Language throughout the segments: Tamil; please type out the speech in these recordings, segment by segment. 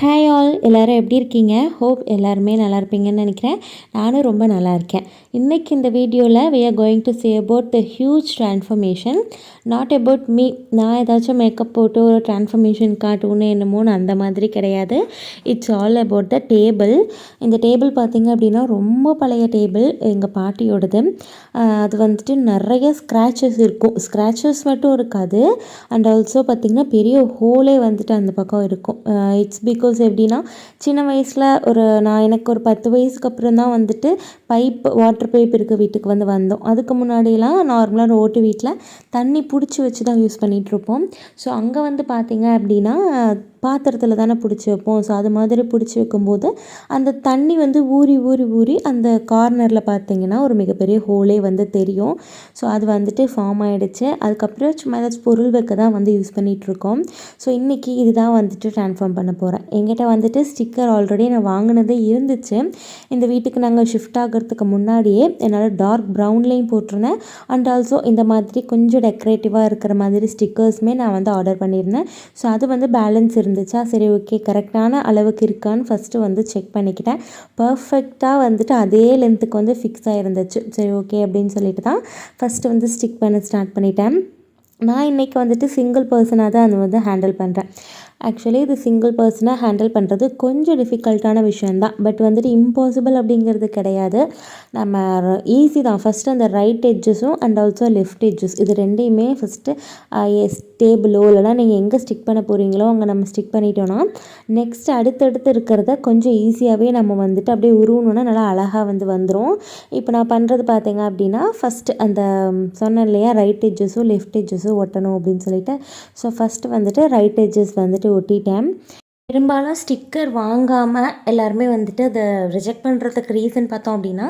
ஹாய் ஆல் எல்லோரும் எப்படி இருக்கீங்க? ஹோப் எல்லாருமே நல்லா இருப்பீங்கன்னு நினைக்கிறேன். நானும் ரொம்ப நல்லா இருக்கேன். இன்றைக்கி இந்த வீடியோவில் we are going to say about the huge transformation not about me நான் ஏதாச்சும் மேக்கப் போட்டு ஒரு ட்ரான்ஸ்ஃபர்மேஷன் காட்டுன்னு என்னமோன்னு அந்த மாதிரி கிடையாது. It's all about the table இந்த டேபிள் பார்த்திங்க அப்படின்னா ரொம்ப பழைய டேபிள் எங்கள் பாட்டியோடது. அது வந்துட்டு நிறைய ஸ்க்ராச்சஸ் இருக்கும். ஸ்க்ராச்சஸ் மட்டும் இருக்காது. அண்ட் ஆல்சோ பார்த்திங்கன்னா பெரிய ஹோலே வந்துட்டு அந்த பக்கம் இருக்கும். இட்ஸ் பிகாஸ் எப்படின்னா சின்ன வயசில் ஒரு நான் எனக்கு ஒரு பத்து வயசுக்கு அப்புறம் தான் வந்துட்டு பைப் வாட்டர் பைப் இருக்க வீட்டுக்கு வந்து வந்தோம். அதுக்கு முன்னாடிலாம் நார்மலாக ரோட்டு வீட்டில் தண்ணி பிடிச்சி வச்சு தான் யூஸ் பண்ணிகிட்ருப்போம் ஸோ அங்கே வந்து பார்த்திங்க அப்படின்னா பாத்திரத்தில் தானே பிடிச்சி வைப்போம். ஸோ அது மாதிரி பிடிச்சி வைக்கும்போது அந்த தண்ணி வந்து ஊறி ஊறி ஊறி அந்த கார்னரில் பார்த்தீங்கன்னா ஒரு மிகப்பெரிய ஹோலே வந்து தெரியும். ஸோ அது வந்துட்டு ஃபார்ம் ஆகிடுச்சு அதுக்கப்புறம் சும்மா ஏதாச்சும் பொருள் வைக்க தான் வந்து யூஸ் பண்ணிகிட்ருக்கோம் ஸோ இன்றைக்கி இதுதான் வந்துட்டு ட்ரான்ஸ்ஃபார்ம் பண்ண போகிறேன் எங்கிட்ட வந்துட்டு ஸ்டிக்கர் ஆல்ரெடி நான் வாங்கினதே இருந்துச்சு. இந்த வீட்டுக்கு நாங்கள் ஷிஃப்ட் ஆகிறதுக்கு முன்னாடியே என்னால் டார்க் ப்ரௌன்லேயும் போட்டிருந்தேன். அண்ட் ஆல்சோ இந்த மாதிரி கொஞ்சம் டெக்கரேட்டிவாக இருக்கிற மாதிரி ஸ்டிக்கர்ஸுமே நான் வந்து ஆர்டர் பண்ணியிருந்தேன். ஸோ அது வந்து பேலன்ஸ் இருந்துச்சா? சரி ஓகே கரெக்டான அளவுக்கு இருக்கான்னு ஃபஸ்ட்டு வந்து செக் பண்ணிக்கிட்டேன். பர்ஃபெக்டாக வந்துட்டு அதே லென்த்துக்கு வந்து ஃபிக்ஸ் ஆகிருந்துச்சு சரி ஓகே அப்படின்னு சொல்லிட்டு தான் ஃபஸ்ட்டு வந்து ஸ்டிக் பண்ண ஸ்டார்ட் பண்ணிட்டேன். நான் இன்றைக்கி வந்துட்டு சிங்கிள் பர்சனாக தான் அதை வந்து ஹேண்டில் பண்ணுறேன் ஆக்சுவலி இது சிங்கிள் பர்சனாக ஹேண்டில் பண்ணுறது கொஞ்சம் டிஃபிகல்ட்டான விஷயந்தான் பட் வந்துட்டு இம்பாசிபிள் அப்படிங்கிறது கிடையாது. நம்ம ஈஸி தான். ஃபஸ்ட்டு அந்த ரைட் எட்ஜஸும் அண்ட் ஆல்சோ லெஃப்ட் எட்ஜஸ் இது ரெண்டையுமே ஃபஸ்ட்டு டேபிளோ இல்லைனா நீங்கள் எங்கே ஸ்டிக் பண்ண போகிறீங்களோ அங்கே நம்ம ஸ்டிக் பண்ணிட்டோன்னா நெக்ஸ்ட் அடுத்தடுத்து இருக்கிறத கொஞ்சம் ஈஸியாகவே நம்ம வந்துட்டு அப்படியே உருவணுன்னா நல்லா அழகாக வந்து வந்துடும் இப்போ நான் பண்ணுறது பார்த்தீங்க அப்படின்னா ஃபஸ்ட்டு அந்த சொன்னேன் இல்லையா ரைட் எட்ஜஸும் லெஃப்ட் எட்ஜஸும் ஒட்டணும் அப்படின்னு சொல்லிட்டு. ஸோ ஃபஸ்ட்டு வந்துட்டு ரைட் எஜ்ஜஸ் வந்துட்டு ஒட்டிட்டேன். பெரும்பாலும் ஸ்டிக்கர் வாங்காமல் எல்லாருமே வந்துட்டு அதை ரிஜெக்ட் பண்ணுறதுக்கு ரீசன் பார்த்தோம் அப்படின்னா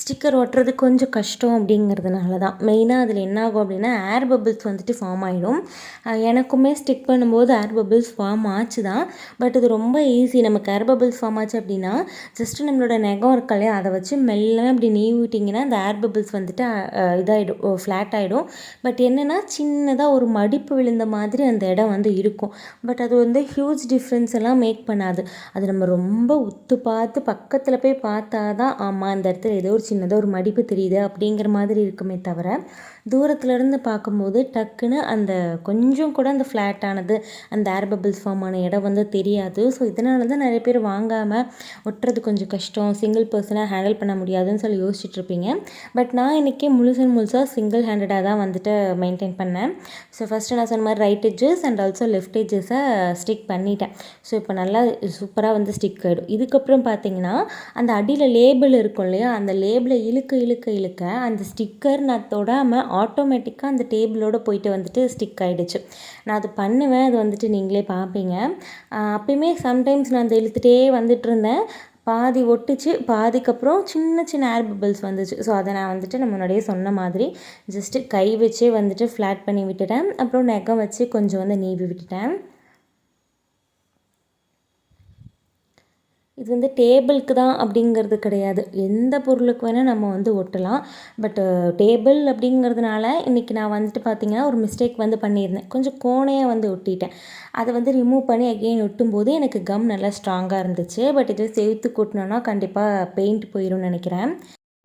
ஸ்டிக்கர் ஒட்டுறது கொஞ்சம் கஷ்டம் அப்படிங்கிறதுனால தான் மெயினாக அதில் என்ன ஆகும் அப்படின்னா ஏர் பபிள்ஸ் வந்துட்டு ஃபார்ம் ஆகிடும் எனக்குமே ஸ்டிக் பண்ணும்போது ஏர் பபிள்ஸ் ஃபார்ம் ஆச்சு தான் பட் இது ரொம்ப ஈஸி நமக்கு ஏர் பபிள்ஸ் ஃபார்ம் ஆச்சு அப்படின்னா ஜஸ்ட்டு நம்மளோட நெகம் இருக்கு இல்லையா அதை வச்சு மெல்ல அப்படி நீவிட்டிங்கன்னா விட்டிங்கன்னா அந்த ஏர் பபிள்ஸ் வந்துட்டு இதாகிடும் ஃப்ளாட் ஆகிடும் பட் என்னென்னா சின்னதாக ஒரு மடிப்பு விழுந்த மாதிரி அந்த இடம் வந்து இருக்கும். பட் அது வந்து ஹியூஜ் டிஃப்ரென்ஸ் எல்லாம் மேக் பண்ணாது. அது நம்ம ரொம்ப உத்து பார்த்து பக்கத்தில் போய் பார்த்தா தான் ஆமாம் அந்த இடத்துல ஏதோ ஒரு சின்னதாக ஒரு மடிப்பு தெரியுது அப்படிங்கிற மாதிரி இருக்குமே தவிர தூரத்துலேருந்து பார்க்கும்போது டக்குன்னு அந்த கொஞ்சம் கூட அந்த ஃப்ளாட் ஆனது அந்த ஏர் பபிள்ஸ் ஃபார்ம் ஆன இடம் வந்து தெரியாது. ஸோ இதனால தான் நிறைய பேர் வாங்காமல் ஒட்டுறது கொஞ்சம் கஷ்டம். சிங்கிள் பர்சனாக ஹேண்டில் பண்ண முடியாதுன்னு சொல்லி யோசிச்சுட்ருப்பீங்க பட் நான் இன்றைக்கி முழுசன் முழுசாக சிங்கிள் ஹேண்டடாக தான் வந்துட்டு மெயின்டைன் பண்ணேன். ஸோ ஃபஸ்ட்டு நான் சொன்ன மாதிரி right edges and also left எஜஸை ஸ்டிக் பண்ணிட்டேன். ஸோ இப்போ நல்லா சூப்பராக வந்து ஸ்டிக் ஆகிடும் இதுக்கப்புறம் பார்த்தீங்கன்னா அந்த அடியில் லேபிள் இருக்கும் இல்லையா? அந்த லேபிளை இழுக்க இழுக்க இழுக்க அந்த ஸ்டிக்கர் நான் தொடாமல் ஆட்டோமேட்டிக்காக அந்த டேபிளோட போயிட்டு வந்துட்டு ஸ்டிக் ஆகிடுச்சு நான் அது பண்ணுவேன். அது வந்துட்டு நீங்களே பார்ப்பீங்க அப்பயுமே சம்டைம்ஸ் நான் அதை இழுத்துகிட்டே வந்துட்டு இருந்தேன். பாதி ஒட்டுச்சு. பாதிக்கப்புறம் சின்ன சின்ன ஏர் பபிள்ஸ் வந்துச்சு. ஸோ அதை நான் வந்துட்டு நான் முன்னாடியே சொன்ன மாதிரி ஜஸ்ட்டு கை வச்சே வந்துட்டு ஃப்ளாட் பண்ணி விட்டுட்டேன். அப்புறம் நெகம் வச்சு கொஞ்சம் வந்து நீவி விட்டுட்டேன். இது வந்து டேபிளுக்கு தான் அப்படிங்கிறது கிடையாது. எந்த பொருளுக்கு வேணால் நம்ம வந்து ஒட்டலாம். பட் டேபிள் அப்படிங்கிறதுனால இன்றைக்கி நான் வந்துட்டு பார்த்திங்கன்னா ஒரு மிஸ்டேக் வந்து பண்ணியிருந்தேன். கொஞ்சம் கோணையாக வந்து ஒட்டிட்டேன். அதை வந்து ரிமூவ் பண்ணி அகெயின் ஒட்டும்போது எனக்கு கம் நல்லா ஸ்ட்ராங்காக இருந்துச்சு. பட் இது சேர்த்து கொட்டினோன்னா கண்டிப்பாக பெயிண்ட் போயிடும்னு நினைக்கிறேன்.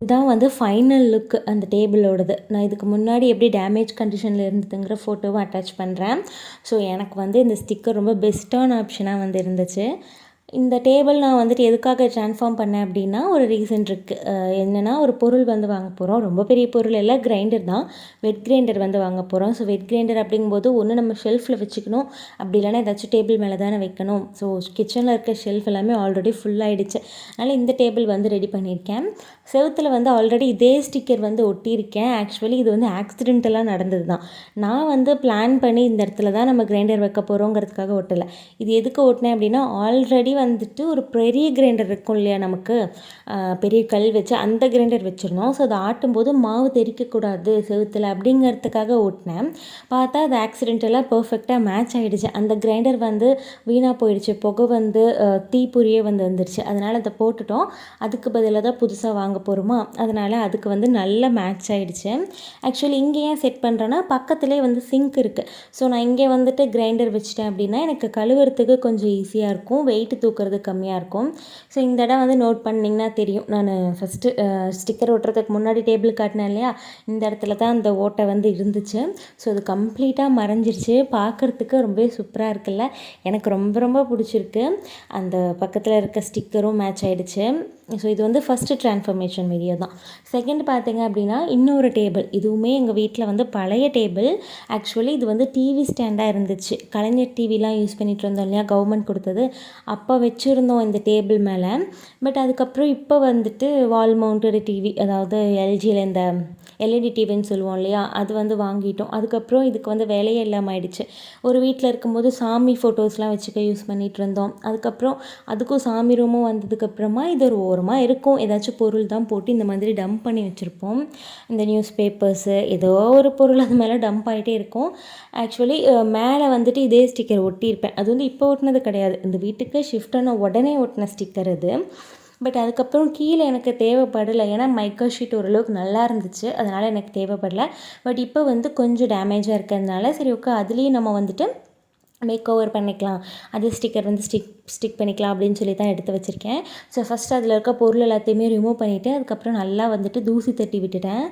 இதான் வந்து ஃபைனல் லுக் அந்த டேபிளோடது. நான் இதுக்கு முன்னாடி எப்படி டேமேஜ் கண்டிஷனில் இருந்ததுங்கிற ஃபோட்டோவும் அட்டாச் பண்ணுறேன் ஸோ எனக்கு வந்து இந்த ஸ்டிக்கர் ரொம்ப பெஸ்ட்டான ஆப்ஷனாக வந்து இருந்துச்சு. இந்த டேபிள் நான் வந்துட்டு எதுக்காக ட்ரான்ஸ்ஃபார்ம் பண்ணேன் அப்படின்னா ஒரு ரீசன் இருக்குது என்னென்னா ஒரு பொருள் வந்து வாங்க போகிறோம் ரொம்ப பெரிய பொருள் எல்லாம் கிரைண்டர் தான். வெட் கிரைண்டர் வந்து வாங்க போகிறோம் ஸோ வெட் கிரைண்டர் அப்படிங்கும்போது ஒன்று நம்ம ஷெல்ஃபில் வச்சுக்கணும். அப்படி இல்லைன்னா ஏதாச்சும் டேபிள் மேலே தானே வைக்கணும். ஸோ கிச்சனில் இருக்க ஷெல்ஃப் எல்லாமே ஆல்ரெடி ஃபுல்லாகிடுச்சு அதனால் இந்த டேபிள் வந்து ரெடி பண்ணியிருக்கேன். செவத்தில் வந்து ஆல்ரெடி இதே ஸ்டிக்கர் வந்து ஒட்டியிருக்கேன். ஆக்சுவலி இது வந்து ஆக்சிடென்டலாக நடந்தது தான். நான் வந்து பிளான் பண்ணி இந்த இடத்துல தான் நம்ம கிரைண்டர் வைக்க போகிறோங்கிறதுக்காக ஒட்டலை. இது எதுக்கு ஒட்டினேன் அப்படின்னா ஆல்ரெடி வந்துட்டு ஒரு பெரிய கிரைண்டர் இருக்கும் இல்லையா நமக்கு? பெரிய கல் வச்சு அந்த கிரைண்டர் வச்சுருந்தோம் ஸோ அதை ஆட்டும்போது மாவு தெறிக்கக்கூடாது செவுத்தில் அப்படிங்கிறதுக்காக ஓட்டினேன். பார்த்தா அது ஆக்சிடென்டலாக பர்ஃபெக்டாக மேட்ச் ஆகிடுச்சு அந்த கிரைண்டர் வந்து வீணாக போயிடுச்சு. புகை வந்து தீப்பொறியே வந்து வந்துருச்சு. அதனால் அதை போட்டுட்டோம். அதுக்கு பதிலாக தான் புதுசாக வாங்க போகிறோமா அதனால் அதுக்கு வந்து நல்ல மேட்ச் ஆகிடுச்சு ஆக்சுவலி இங்கே ஏன் செட் பண்ணுறேன்னா பக்கத்துலேயே வந்து சிங்க் இருக்குது ஸோ நான் இங்கே வந்துட்டு கிரைண்டர் வச்சிட்டேன் அப்படின்னா எனக்கு கழுவுறதுக்கு கொஞ்சம் ஈஸியாக இருக்கும். வெயிட் தூக்குறது கம்மியாக இருக்கும். ஸோ இந்த இடம் வந்து நோட் பண்ணிங்கன்னா தெரியும். நான் ஃபஸ்ட்டு ஸ்டிக்கர் ஒட்டுறதுக்கு முன்னாடி டேபிள் காட்டினேன் இல்லையா? இந்த இடத்துல தான் அந்த ஓட்டை வந்து இருந்துச்சு. ஸோ அது கம்ப்ளீட்டாக மறைஞ்சிருச்சு. பார்க்குறதுக்கு ரொம்பவே சூப்பராக இருக்குல்ல? எனக்கு ரொம்ப ரொம்ப பிடிச்சிருக்கு. அந்த பக்கத்தில் இருக்க ஸ்டிக்கரும் மேட்ச் ஆகிடுச்சு ஸோ இது வந்து ஃபஸ்ட்டு ட்ரான்ஸ்ஃபர்மேஷன் வீடியோ தான். செகண்ட் பார்த்தீங்க அப்படின்னா இன்னொரு டேபிள் இதுவுமே எங்கள் வீட்டில் வந்து பழைய டேபிள் ஆக்சுவலி இது வந்து டிவி ஸ்டாண்டாக இருந்துச்சு. கலைஞர் டிவிலாம் யூஸ் பண்ணிகிட்டு இருந்தோம் இல்லையா? கவர்மெண்ட் கொடுத்தது. அப்போ வச்சுருந்தோம் இந்த டேபிள் மேலே. பட் அதுக்கப்புறம் இப்போ வந்துட்டு வால் மவுண்டடு டிவி அதாவது எல்ஜியில் இந்த எல்இடி டிவின்னு சொல்லுவோம் இல்லையா? அது வந்து வாங்கிட்டோம். அதுக்கப்புறம் இதுக்கு வந்து வேலையே இல்லாமல் ஆயிடுச்சு. ஒரு வீட்டில் இருக்கும்போது சாமி ஃபோட்டோஸ்லாம் வச்சுக்க யூஸ் பண்ணிகிட்டு இருந்தோம். அதுக்கப்புறம் அதுக்கும் சாமி ரூமும் வந்ததுக்கப்புறமா இது ஒரு ஓரமாக இருக்கும். ஏதாச்சும் பொருள் தான் போட்டு இந்த மாதிரி டம்ப் பண்ணி வச்சுருப்போம். இந்த நியூஸ் பேப்பர்ஸு ஏதோ ஒரு பொருள் அது மேலே டம்ப் ஆகிட்டே இருக்கும். ஆக்சுவலி மேலே வந்துட்டு இதே ஸ்டிக்கர் ஒட்டியிருப்பேன். அது வந்து இப்போ ஒட்டினது கிடையாது. இந்த வீட்டுக்கு ஷிஃப்ட் ஆன உடனே ஒட்டின ஸ்டிக்கர் அது. பட் அதுக்கப்புறம் கீழே எனக்கு தேவைப்படலை. ஏன்னா மைக்கோ ஷீட் ஓரளவுக்கு நல்லா இருந்துச்சு. அதனால் எனக்கு தேவைப்படல. பட் இப்போ வந்து கொஞ்சம் டேமேஜாக இருக்கிறதுனால சரி ஓகே அதுலேயும் நம்ம வந்துட்டு மேக் ஓவர் பண்ணிக்கலாம். அது ஸ்டிக்கர் வந்து ஸ்டிக் ஸ்டிக் பண்ணிக்கலாம் அப்படின்னு சொல்லி தான் எடுத்து வச்சுருக்கேன். ஸோ ஃபஸ்ட் அதில் இருக்க பொருள் எல்லாத்தையுமே ரிமூவ் பண்ணிவிட்டு அதுக்கப்புறம் நல்லா வந்துட்டு தூசி தட்டி விட்டுட்டேன்.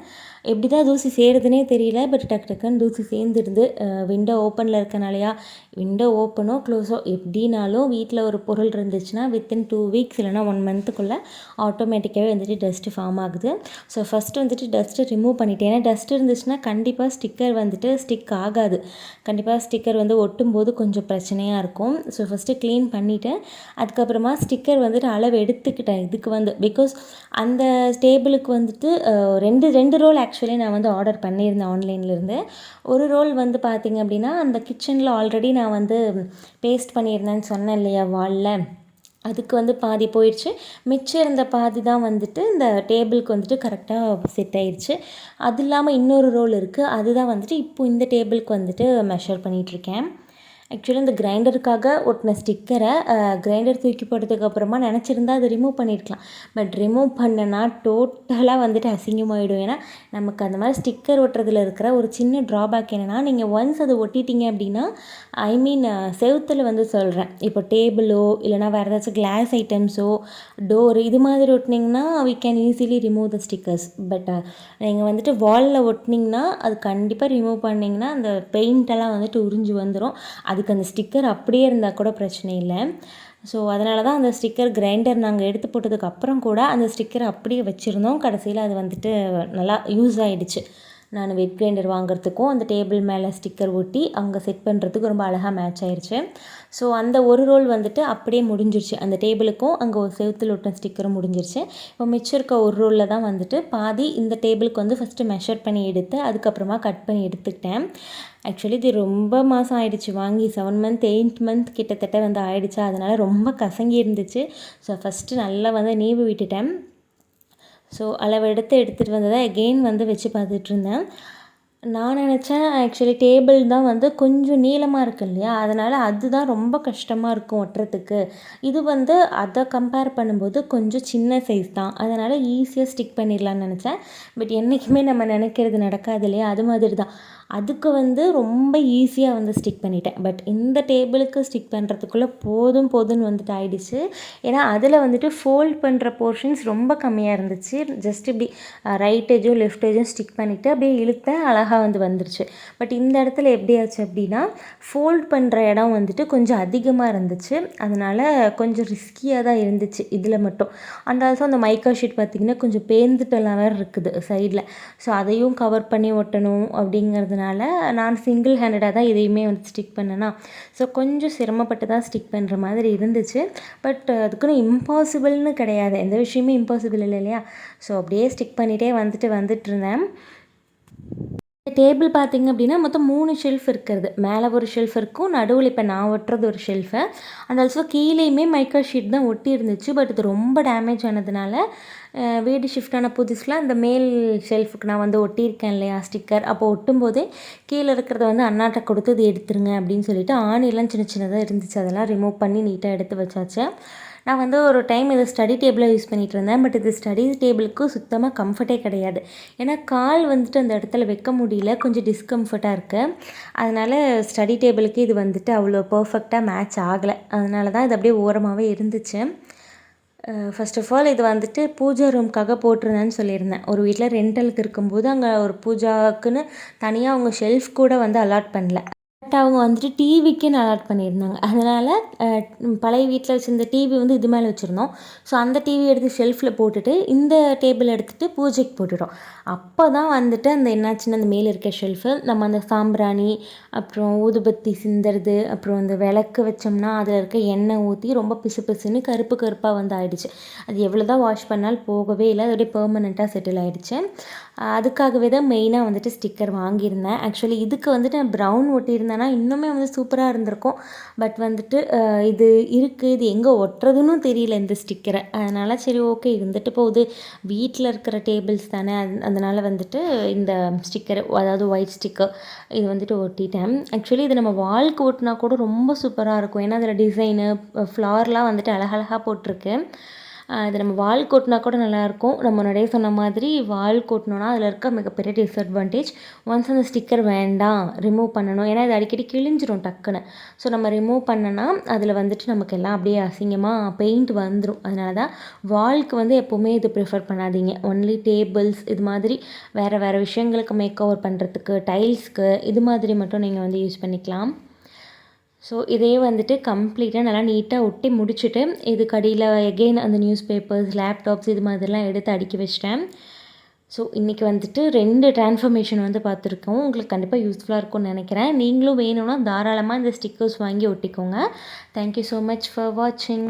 எப்படி தான் தூசி சேருதுனே தெரியல பட் டக்கு டக்குன்னு தூசி சேர்ந்துருந்து விண்டோ ஓப்பனில் இருக்கனாலையா விண்டோ ஓப்பனோ க்ளோஸோ எப்படினாலும் வீட்டில் ஒரு பொருள் இருந்துச்சுன்னா வித்தின் டூ வீக்ஸ் இல்லைனா ஒன் மந்த்துக்குள்ளே ஆட்டோமேட்டிக்காகவே வந்துட்டு டஸ்ட்டு ஃபார்ம் ஆகுது. ஸோ ஃபஸ்ட்டு வந்துட்டு டஸ்ட்டு ரிமூவ் பண்ணிவிட்டேன் ஏன்னா டஸ்ட் இருந்துச்சுன்னா கண்டிப்பாக ஸ்டிக்கர் வந்துட்டு ஸ்டிக் ஆகாது. கண்டிப்பாக ஸ்டிக்கர் வந்து ஒட்டும் போது கொஞ்சம் பிரச்சனையாக இருக்கும். ஸோ ஃபஸ்ட்டு க்ளீன் பண்ணிவிட்டு பண்ணிவிட்டேன் அதுக்கப்புறமா ஸ்டிக்கர் வந்துட்டு அளவு எடுத்துக்கிட்டேன். இதுக்கு வந்து பிகாஸ் அந்த டேபிளுக்கு வந்துட்டு ரெண்டு ரெண்டு ரோல் ஆக்சுவலி ஆக்சுவலி நான் வந்து ஆர்டர் பண்ணியிருந்தேன் ஆன்லைன்லேருந்து. ஒரு ரோல் வந்து பார்த்திங்க அப்படின்னா அந்த கிச்சனில் ஆல்ரெடி நான் வந்து பேஸ்ட் பண்ணியிருந்தேன்னு சொன்னேன் இல்லையா வாலில். அதுக்கு வந்து பாதி போயிடுச்சு. மிச்சம் இருந்த பாதி தான் வந்துட்டு இந்த டேபிளுக்கு வந்துட்டு கரெக்டாக செட் ஆயிடுச்சு. அது இல்லாமல் இன்னொரு ரோல் இருக்குது அதுதான் வந்துட்டு இப்போ இந்த டேபிளுக்கு வந்துட்டு மெஷர் பண்ணிகிட்ருக்கேன் ஆக்சுவலி இந்த கிரைண்டருக்காக ஒட்டின ஸ்டிக்கரை கிரைண்டர் தூக்கி போட்டதுக்கு அப்புறமா நினச்சிருந்தா அதை ரிமூவ் பண்ணியிருக்கலாம் பட் ரிமூவ் பண்ணனா டோட்டலாக வந்துட்டு அசிங்கமாகிடும் ஏன்னா நமக்கு அந்த மாதிரி ஸ்டிக்கர் ஒட்டுறதுல இருக்கிற ஒரு சின்ன ட்ராபேக் என்னென்னா நீங்கள் ஒன்ஸ் அதை ஒட்டிட்டீங்க அப்படின்னா ஐ மீன் செவுத்தில் வந்து சொல்கிறேன் இப்போ டேபிளோ இல்லைனா வேறு ஏதாச்சும் கிளாஸ் ஐட்டம்ஸோ டோர் இது மாதிரி ஒட்டினீங்கன்னா we can easily remove the stickers but நீங்கள் வந்துட்டு வாலில் ஒட்டினீங்கன்னா அது கண்டிப்பாக ரிமூவ் பண்ணிங்கன்னா அந்த பெயிண்டெல்லாம் வந்துட்டு உறிஞ்சி வந்துடும் அது அதுக்கு அந்த ஸ்டிக்கர் அப்படியே இருந்தால் கூட பிரச்சனை இல்லை. ஸோ அதனால தான் அந்த ஸ்டிக்கர் கிரைண்டர் நாங்கள் எடுத்து போட்டதுக்கு அப்புறம் கூட அந்த ஸ்டிக்கர் அப்படியே வச்சுருந்தோம். கடைசியில் அது வந்துட்டு நல்லா யூஸ் ஆகிடுச்சு நான் வெட் கிரைண்டர் வாங்குறதுக்கும் அந்த டேபிள் மேலே ஸ்டிக்கர் ஒட்டி அங்கே செட் பண்ணுறதுக்கு ரொம்ப அழகாக மேட்ச் ஆயிடுச்சு ஸோ அந்த ஒரு ரோல் வந்துட்டு அப்படியே முடிஞ்சிருச்சு. அந்த டேபிளுக்கும் அங்கே ஒரு செவுத்தில் ஒட்டின ஸ்டிக்கரும் முடிஞ்சிருச்சு. இப்போ மிச்சம் இருக்க ஒரு ரோலில் தான் வந்துட்டு பாதி இந்த டேபிளுக்கு வந்து ஃபஸ்ட்டு மெஷர் பண்ணி எடுத்து அதுக்கப்புறமா கட் பண்ணி எடுத்துக்கிட்டேன். ஆக்சுவலி இது ரொம்ப மாதம் ஆயிடுச்சு. வாங்கி செவன் மந்த் எயிட் மந்த் கிட்டத்தட்ட வந்து ஆயிடுச்சு. அதனால் ரொம்ப கசங்கி இருந்துச்சு. ஸோ ஃபஸ்ட்டு நல்லா வந்து நீவு விட்டுட்டேன். ஸோ அளவு எடுத்து எடுத்துகிட்டு வந்ததை எகெயின் வந்து வச்சு பார்த்துட்ருந்தேன். நான் நினச்சேன் ஆக்சுவலி டேபிள் தான் வந்து கொஞ்சம் நீளமாக இருக்குது இல்லையா? அதனால் அதுதான் ரொம்ப கஷ்டமாக இருக்கும் ஒட்டுறதுக்கு. இது வந்து அதை கம்பேர் பண்ணும்போது கொஞ்சம் சின்ன சைஸ் தான். அதனால் ஈஸியாக ஸ்டிக் பண்ணிடலான்னு நினச்சேன். பட் என்றைக்குமே நம்ம நினைக்கிறது நடக்காது இல்லையா? அது மாதிரி தான் அதுக்கு வந்து ரொம்ப ஈஸியாக வந்து ஸ்டிக் பண்ணிட்டேன். பட் இந்த டேபிளுக்கு ஸ்டிக் பண்ணுறதுக்குள்ளே போதும் போதும்னு வந்துட்டு ஆயிடுச்சு. ஏன்னா அதில் வந்துட்டு ஃபோல்ட் பண்ணுற போர்ஷன்ஸ் ரொம்ப கம்மியாக இருந்துச்சு. ஜஸ்ட் இப்படி ரைட் எஜும் லெஃப்ட் எஜும் ஸ்டிக் பண்ணிவிட்டு அப்படியே இழுத்தேன் அழகாக வந்து வந்துருச்சு. பட் இந்த இடத்துல எப்படி ஆச்சு அப்படின்னா ஃபோல்ட் பண்ணுற இடம் வந்துட்டு கொஞ்சம் அதிகமாக இருந்துச்சு. அதனால் கொஞ்சம் ரிஸ்கியாக தான் இருந்துச்சு இதில் மட்டும். அண்ட் ஆல்சோ அந்த மைக்கா ஷீட் பார்த்திங்கன்னா கொஞ்சம் பேந்துட்டெல்லாம் வேறு இருக்குது சைடில் ஸோ அதையும் கவர் பண்ணி ஒட்டணும் அப்படிங்கிறது இருந்ததுனால நான் சிங்கிள் ஹேண்டடாக தான் இதையுமே வந்து ஸ்டிக் பண்ணேன்னா ஸோ கொஞ்சம் சிரமப்பட்டு தான் ஸ்டிக் பண்ணுற மாதிரி இருந்துச்சு. பட் uh, அதுக்குன்னு இம்பாசிபிள்னு கிடையாது. எந்த விஷயமே இம்பாசிபிள் இல்லை இல்லையா? ஸோ அப்படியே ஸ்டிக் பண்ணிகிட்டே வந்துட்டு வந்துட்டு இருந்தேன். டேபிள் பார்த்திங்க அப்படின்னா மொத்தம் மூணு ஷெல்ஃப் இருக்கிறது. மேலே ஒரு ஷெல்ஃப் இருக்கும் நடுவில் இப்போ நான் ஒட்டுறது ஒரு ஷெல்ஃபு அந்த ஆல்சோ கீழேயுமே மைக்கா ஷீட் தான் ஒட்டி இருந்துச்சு. பட் இது ரொம்ப டேமேஜ் ஆனதுனால வீடு ஷிஃப்ட் ஆன புதுசில் அந்த மேல் ஷெல்ஃபுக்கு நான் வந்து ஒட்டியிருக்கேன் இல்லையா ஸ்டிக்கர் அப்போ ஒட்டும் போதே கீழே இருக்கிறத வந்து அண்ணாட்ட கொடுத்து இது எடுத்துருங்க அப்படின்னு சொல்லிட்டு ஆணிலாம் சின்ன சின்னதாக இருந்துச்சு. அதெல்லாம் ரிமூவ் பண்ணி நீட்டாக எடுத்து வச்சாச்சு. நான் வந்து ஒரு டைம் இது ஸ்டடி டேபிளாக யூஸ் பண்ணிகிட்டு இருந்தேன். பட் இது ஸ்டடி டேபிளுக்கு சுத்தமாக கம்ஃபர்ட்டே கிடையாது. ஏன்னா கால் வந்துட்டு அந்த இடத்துல வைக்க முடியல. கொஞ்சம் டிஸ்கம்ஃபர்ட்டாக இருக்குது அதனால் ஸ்டடி டேபிளுக்கு இது வந்துட்டு அவ்வளோ பர்ஃபெக்டாக மேட்ச் ஆகலை. அதனால தான் இது அப்படியே ஓரமாகவே இருந்துச்சு. ஃபஸ்ட் ஆஃப் ஆல் இது வந்துட்டு பூஜா ரூம்க்காக போட்டிருந்தேன்னு சொல்லியிருந்தேன். ஒரு வீட்டில் ரெண்டலுக்கு இருக்கும்போது அங்கே ஒரு பூஜாக்குன்னு தனியாக அவங்க ஷெல்ஃப் கூட வந்து அலாட் பண்ணல. பட் அவங்க வந்துட்டு டிவிக்குன்னு அலாட் பண்ணியிருந்தாங்க. அதனால் பழைய வீட்டில் வச்சுருந்த டிவி வந்து இது மேலே வச்சுருந்தோம். ஸோ அந்த டிவி எடுத்து ஷெல்ஃபில் போட்டுட்டு இந்த டேபிள் எடுத்துகிட்டு பூஜைக்கு போட்டுட்டோம். அப்போ தான் வந்துட்டு அந்த என்னாச்சுன்னா அந்த மேலே இருக்க ஷெல்ஃபு நம்ம அந்த சாம்பிராணி அப்புறம் ஊதுபத்தி சிந்துறது அப்புறம் அந்த விளக்கு வச்சோம்னா அதில் இருக்க எண்ணெய் ஊற்றி ரொம்ப பிசு பிசுன்னு கருப்பு கருப்பாக வந்து ஆயிடுச்சு. அது எவ்வளோ தான் வாஷ் பண்ணாலும் போகவே இல்லை. அதோடய அப்படியே பெர்மனெண்ட்டாக செட்டில் ஆகிடுச்சு அதுக்காகவே தான் மெயினாக வந்துட்டு ஸ்டிக்கர் வாங்கியிருந்தேன். ஆக்சுவலி இதுக்கு வந்துட்டு நான் ப்ரௌன் ஒட்டியிருந்தேன்னா இன்னுமே வந்து சூப்பராக இருந்திருக்கும். பட் வந்துட்டு இது இருக்குது இது எங்கே ஒட்டுறதுன்னு தெரியல இந்த ஸ்டிக்கரை அதனால் சரி ஓகே இருந்துட்டு போகுது. வீட்டில் இருக்கிற டேபிள்ஸ் தானே அதனால் வந்துட்டு இந்த ஸ்டிக்கர் அதாவது ஒயிட் ஸ்டிக்கர் இது வந்துட்டு ஒட்டிட்டேன். ஆக்சுவலி இது நம்ம வால்க்கு ஒட்டினா கூட ரொம்ப சூப்பராக இருக்கும். ஏன்னா அதில் டிசைனு ஃப்ளார்லாம் வந்துட்டு அழகழகாக போட்டிருக்கு. இது நம்ம வால் கொட்டினா கூட நல்லாயிருக்கும். நம்ம முன்னாடியே சொன்ன மாதிரி வால் கொட்டினோன்னா அதில் இருக்க மிகப்பெரிய டிஸ்அட்வான்டேஜ் ஒன்ஸ் அந்த ஸ்டிக்கர் வேண்டாம் ரிமூவ் பண்ணணும். ஏன்னா இது அடிக்கடி கிழிஞ்சிரும் டக்குன்னு. ஸோ நம்ம ரிமூவ் பண்ணனா அதில் வந்துட்டு நமக்கு எல்லாம் அப்படியே அசிங்கமாக பெயிண்ட் வந்துடும் அதனால தான் வால்க்கு வந்து எப்போவுமே இது ப்ரிஃபர் பண்ணாதீங்க. ஒன்லி டேபிள்ஸ் இது மாதிரி வேறு வேறு விஷயங்களுக்கு மேக் ஓவர் பண்ணுறதுக்கு டைல்ஸ்க்கு இது மாதிரி மட்டும் நீங்கள் வந்து யூஸ் பண்ணிக்கலாம். ஸோ இதே வந்துட்டு கம்ப்ளீட்டாக நல்லா நீட்டாக ஒட்டி முடிச்சுட்டு இதுக்கு அடியில் எகெயின் அந்த நியூஸ் பேப்பர்ஸ் லேப்டாப்ஸ் இது மாதிரிலாம் எடுத்து அடுக்கி வச்சிட்டேன். ஸோ இன்றைக்கி வந்துட்டு ரெண்டு டிரான்ஸ்ஃபர்மேஷன் வந்து பார்த்துருக்கோம். உங்களுக்கு கண்டிப்பாக யூஸ்ஃபுல்லாக இருக்கும்னு நினைக்கிறேன். நீங்களும் வேணும்னா தாராளமாக இந்த ஸ்டிக்கர்ஸ் வாங்கி ஒட்டிக்கோங்க. Thank you so much for வாட்சிங்